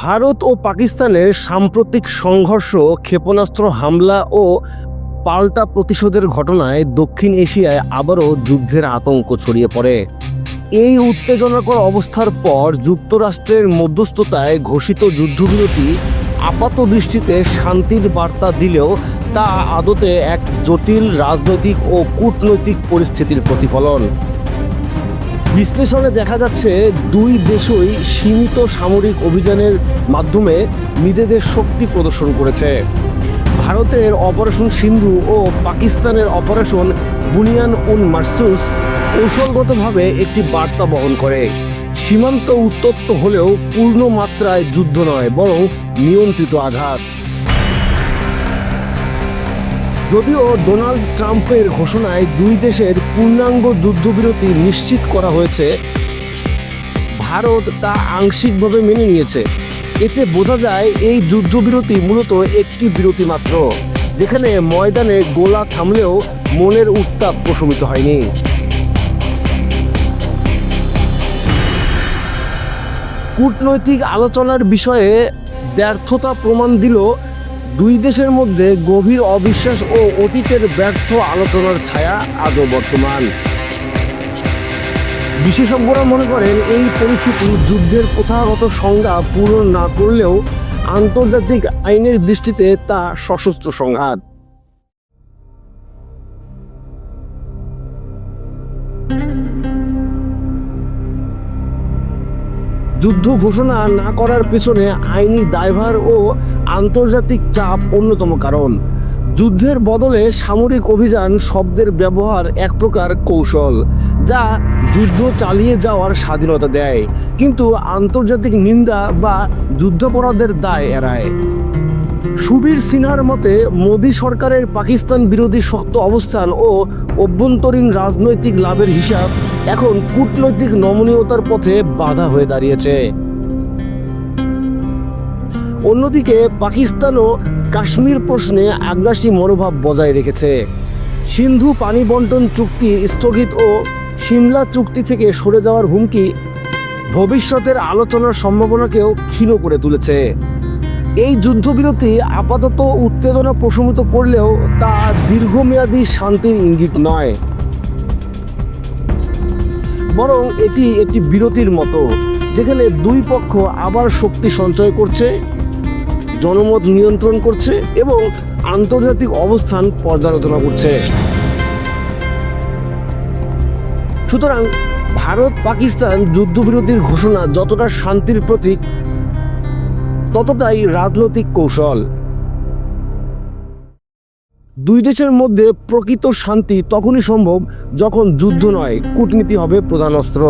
ভারত ও পাকিস্তানের সাম্প্রতিক সংঘর্ষ, ক্ষেপণাস্ত্র হামলা ও পাল্টা প্রতিশোধের ঘটনায় দক্ষিণ এশিয়ায় আবারও যুদ্ধের আতঙ্ক ছড়িয়ে পড়ে। এই উত্তেজনাকর অবস্থার পর যুক্তরাষ্ট্রের মধ্যস্থতায় ঘোষিত যুদ্ধবিরতি আপাত দৃষ্টিতে শান্তির বার্তা দিলেও তা আদতে এক জটিল রাজনৈতিক ও কূটনৈতিক পরিস্থিতির প্রতিফলন। বিশ্লেষণে দেখা যাচ্ছে দুই দেশই সীমিত সামরিক অভিযানের মাধ্যমে নিজেদের শক্তি প্রদর্শন করেছে। ভারতের অপারেশন সিন্ধু ও পাকিস্তানের অপারেশন বুনিয়ান উন মার্সুস কৌশলগতভাবে একটি বার্তা বহন করে। সীমান্ত উত্তপ্ত হলেও পূর্ণ মাত্রায় যুদ্ধ নয়, বরং নিয়ন্ত্রিত আঘাত। যদিও ডোনাল্ড ট্রাম্পের ঘোষণায় দুই দেশের পূর্ণাঙ্গ যুদ্ধবিরতি নিশ্চিত করা হয়েছে। ভারত তা আংশিকভাবে মেনে নিয়েছে। এতে বোঝা যায়, এই যুদ্ধবিরতি মূলত একটি বিরতি মাত্র, যেখানে ময়দানে গোলা থামলেও মনের উত্তাপ প্রশমিত হয়নি। কূটনৈতিক আলোচনার বিষয়ে ব্যর্থতা প্রমাণ দিল দুই দেশের মধ্যে গভীর অবিশ্বাস ও অতীতের ব্যর্থ আলোচনার ছায়া আজও বর্তমান। বিশেষজ্ঞরা মনে করেন এই পরিস্থিতি যুদ্ধের প্রথাগত সংজ্ঞা পূরণ না করলেও আন্তর্জাতিক আইনের দৃষ্টিতে তা সশস্ত্র সংঘাত। যুদ্ধ ঘোষণা না করার পেছনে আইনি দায়ভার ও আন্তর্জাতিক চাপ অন্যতম কারণ। যুদ্ধের বদলে সামরিক অভিযান শব্দের ব্যবহার এক প্রকার কৌশল, যা যুদ্ধ চালিয়ে যাওয়ার স্বাধীনতা দেয়, কিন্তু আন্তর্জাতিক নিন্দা বা যুদ্ধাপরাধের দায় এড়ায়। সুবীর সিনহার মতে, মোদী সরকারের পাকিস্তান বিরোধী শক্ত অবস্থান ও অভ্যন্তরীণ রাজনৈতিক লাভের হিসাব এখন কূটনৈতিক নমনীয়তার পথে বাধা হয়ে দাঁড়িয়েছে। অন্যদিকে পাকিস্তানও কাশ্মীর প্রশ্নে আগ্রাসী মনোভাব বজায় রেখেছে। সিন্ধু পানি বন্টন চুক্তি স্থগিত ও সিমলা চুক্তি থেকে সরে যাওয়ার হুমকি ভবিষ্যতের আলোচনার সম্ভাবনাকেও ক্ষীণ করে তুলেছে। এই যুদ্ধবিরতি আপাতত উত্তেজনা প্রশমিত করলেও তা দীর্ঘমেয়াদী শান্তির ইঙ্গিত নয়। বরং এটি একটি বিরতির মতো, যেখানে দুই পক্ষ আবার শক্তি সঞ্চয় করছে, জনমত নিয়ন্ত্রণ করছে এবং আন্তর্জাতিক অবস্থান পর্যালোচনা করছে। সুতরাং ভারত পাকিস্তান যুদ্ধবিরতির ঘোষণা যতটা শান্তির প্রতীক ততটাই রাজনৈতিক কৌশল। দুই দেশের মধ্যে প্রকৃত শান্তি তখনই সম্ভব যখন যুদ্ধ নয়, কূটনীতি হবে প্রধান অস্ত্র।